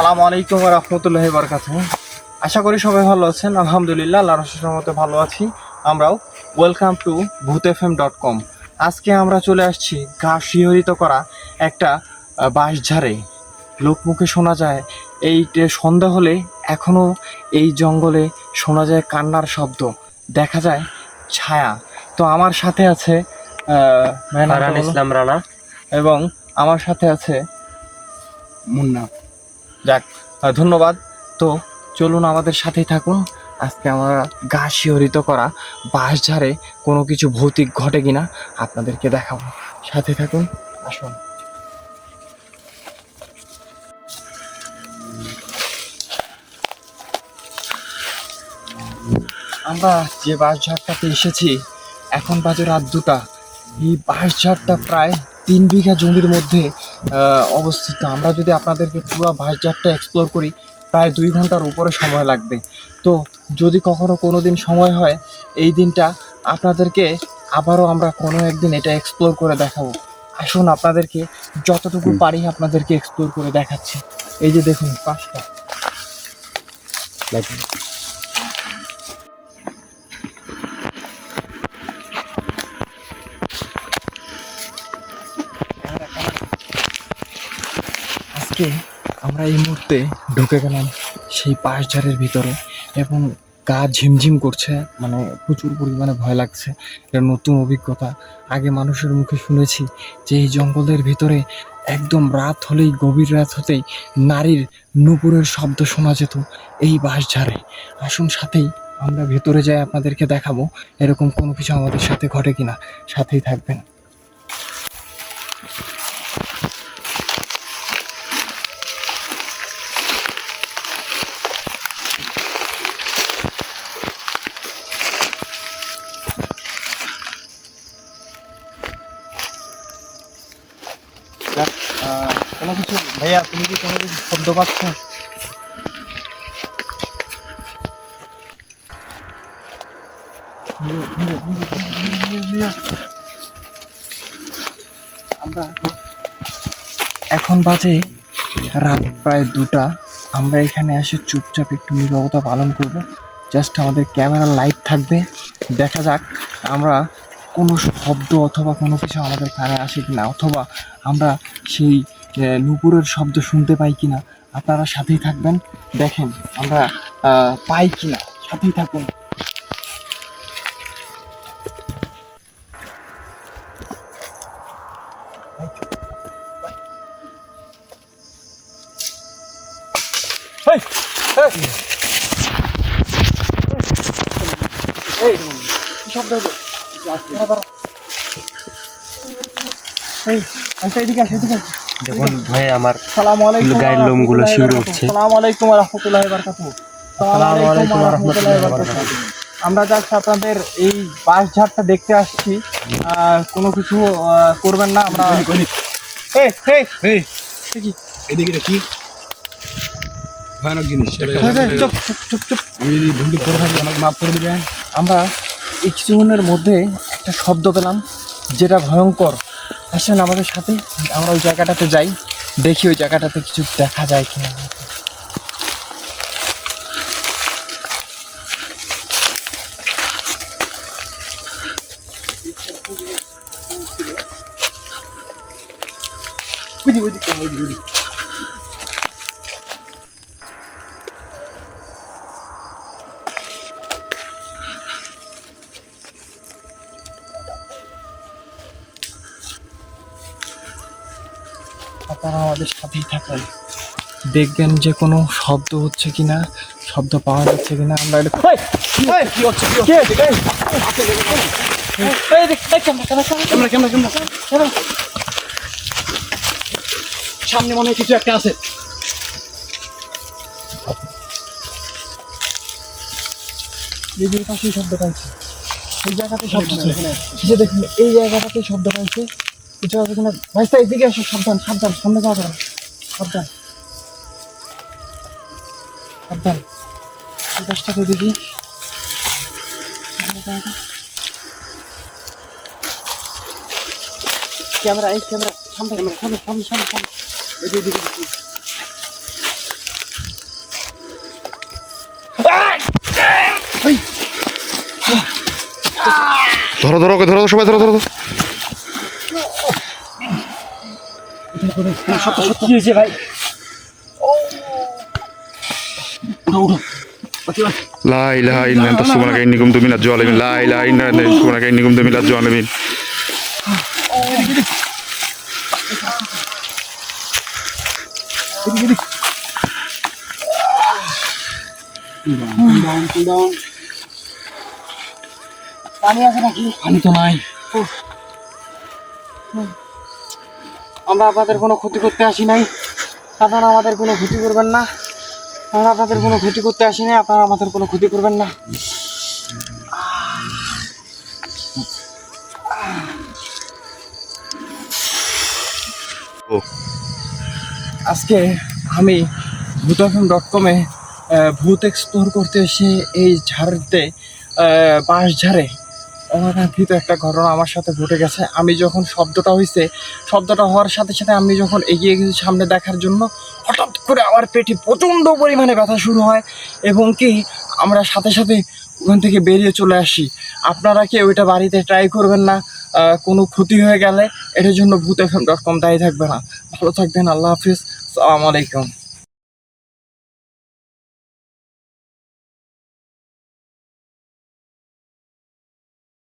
সালাম আলাইকুম রহমতুল্লাহ বরকাত আশা করি সবাই ভালো আছেন। আলহামদুলিল্লাহ আল্লাহ রসুলের মতো ভালো আছি। আমরাও welcome to Bhoot F M dot com আজকে আমরা চলে আসছি গা শিহরিত করা একটা বাঁশঝাড়ে। লোকমুখে শোনা যায় এই সন্ধ্যা হলে এখনও এই জঙ্গলে শোনা যায় কান্নার শব্দ। দেখা যায় ছায়া। তো আমার সাথে আছে? ইসলাম রানা। এবং আমার সাথে আছে মুন্না। যাক ধন্যবাদ। তো চলুন আমাদের সাথেই থাকুন। আজকে আমরা গা শিহরিত করা বাঁশঝাড়ে কোনো কিছু ভৌতিক ঘটে কিনা আপনাদেরকে দেখাবো। সাথে থাকুন, আসুন। আমরা যে বাঁশঝাড়টাতে এসেছি, এখন বাজে রাত দুটা। এই বাঁশঝাড়টা প্রায় তিন বিঘা জমির মধ্যে অবস্থিত। আমরা যদি আপনাদেরকে পুরো বাঁশঝাড়টা এক্সপ্লোর করি প্রায় দুই ঘণ্টার উপরে সময় লাগবে। তো যদি কখনো কোনো দিন সময় হয় এই দিনটা আপনাদেরকে আবারও আমরা কোনো একদিন এটা এক্সপ্লোর করে দেখাবো। আসুন আপনাদেরকে যতটুকু পারি আপনাদেরকে এক্সপ্লোর করে দেখাচ্ছি। এই যে দেখুন পাঁচটা আজকে আমরা এই মুহূর্তে ঢুকে গেলাম সেই পাশঝাড়ের ভিতরে এবং গা ঝিমঝিম করছে মানে প্রচুর পরিমাণে ভয় লাগছে। এটা নতুন অভিজ্ঞতা। আগে মানুষের মুখে শুনেছি যে এই জঙ্গলের ভিতরে একদম রাত হলেই, গভীর রাত হতেই নারীর নুপুরের শব্দ শোনা যেত এই বাঁশঝাড়ে আসুন সাথেই আমরা ভেতরে যাই, আপনাদেরকে দেখাবো এরকম কোনো কিছু আমাদের সাথে ঘটে কিনা। সাথেই থাকবেন। কোনো কিছু? ভাইয়া, তুমি কি কোনো কিছু শব্দ পাচ্ছ? আমরা এখন বাজে রাত প্রায় দুটা। আমরা এখানে এসে চুপচাপ একটু নীরবতা পালন করব। জাস্ট আমাদের ক্যামেরা লাইট থাকবে। দেখা যাক আমরা কোনো শব্দ অথবা কোনো কিছু আমাদের কানে আসে কিনা। অথবা আমরা সেই নুপুরের শব্দ শুনতে পাই কিনা? আপনারা সাথেই থাকবেন। দেখেন আমরা পাই কিনা? সাথেই থাকুন। এই, আচ্ছা, এদিকে আস, এদিকে আস। দেখুন ভাই আমার সালামু আলাইকুম গায়ের লোমগুলো শিউরে উঠছে। আলাইকুম ওয়া রাহমাতুল্লাহি ওয়া বারাকাতুহু। সালামু আলাইকুম ওয়া রাহমাতুল্লাহি ওয়া বারাকাতুহু। আমরা যাচ্ছি আপনাদের এই বাঁশঝাড়টা দেখতে আসছি। কোনো কিছু করবেন না আমরা এই, এই, এই এ কি? এদিকে এটা কি? ভয়ানক জিনিস। আমি যদি করে থাকি আমাকে মাফ করে দিবেন। আমরা এই কিছুক্ষণের মধ্যে একটা শব্দ পেলাম যেটা ভয়ঙ্কর। আসেন আমাদের সাথে আমরা ওই জায়গাটাতে যাই দেখি ওই জায়গাটাতে কিছু দেখা যায় কিনা। ওইদিকে, ওইদিকে, আপনারা আমাদের সাথেই থাকেন। দেখবেন যে কোনো শব্দ হচ্ছে কি না শব্দ পাওয়া যাচ্ছে কিনা আমরা এটা কি ক্যামেরা, ক্যামেরা, ক্যামেরা। সামনে মনে কিছু একটা আছে। এই যে পাশেই শব্দ পাইছে এই জায়গাতে শব্দ এই জায়গাটাতে শব্দ পাইছে সাবধান সাবধান সামনে সাবধান। দেখি। ক্যামেরা এই ক্যামেরা সামনে ক্যামেরা সামনে সামনে সামনে সামনে। এদিকে, এদিকে। ধরো ধরো ধরো সবাই ধরো ধরো। ধরো। কি হয়েছে ভাই? লা ইলাহা ইল্লা আনতা সুবহানাকা ইন্নী কুনতু মিনাজ জালিমিন লা ইলাহা ইল্লা আনতা সুবহানাকা ইন্নী কুনতু মিনাজ জালিমিন ডাউন ডাউন পানি আছে নাকি? পানি তো নাই। আমরা আপনাদের কোনো ক্ষতি করতে আসি নাই। আপনারা আমাদের কোনো ক্ষতি করবেন না। আমরা আপনাদের কোনো ক্ষতি করতে আসি নাই, আপনারা আমাদের কোনো ক্ষতি করবেন না। আজকে আমি ভূত ভূতফম ডট কমে ভূত এক্সপ্লোর করতে এসে এই ঝাড়তে বাঁশ ঝাড়ে অনাকাঙ্ক্ষিত একটা ঘটনা আমার সাথে ঘটে গেছে। আমি যখন শব্দটা হয়েছে শব্দটা হওয়ার সাথে সাথে আমি যখন এগিয়ে গেছি সামনে দেখার জন্য, হঠাৎ করে আমার পেটে প্রচণ্ড পরিমাণে ব্যথা শুরু হয় এবং কি আমরা সাথে সাথে ওখান থেকে বেরিয়ে চলে আসি। আপনারা কি ওইটা বাড়িতে ট্রাই করবেন না কোনো ক্ষতি হয়ে গেলে এটার জন্য ভূত এম ডট কম দায়ী থাকবে না। ভালো থাকবেন, আল্লাহ হাফিজ, আসসালামু আলাইকুম।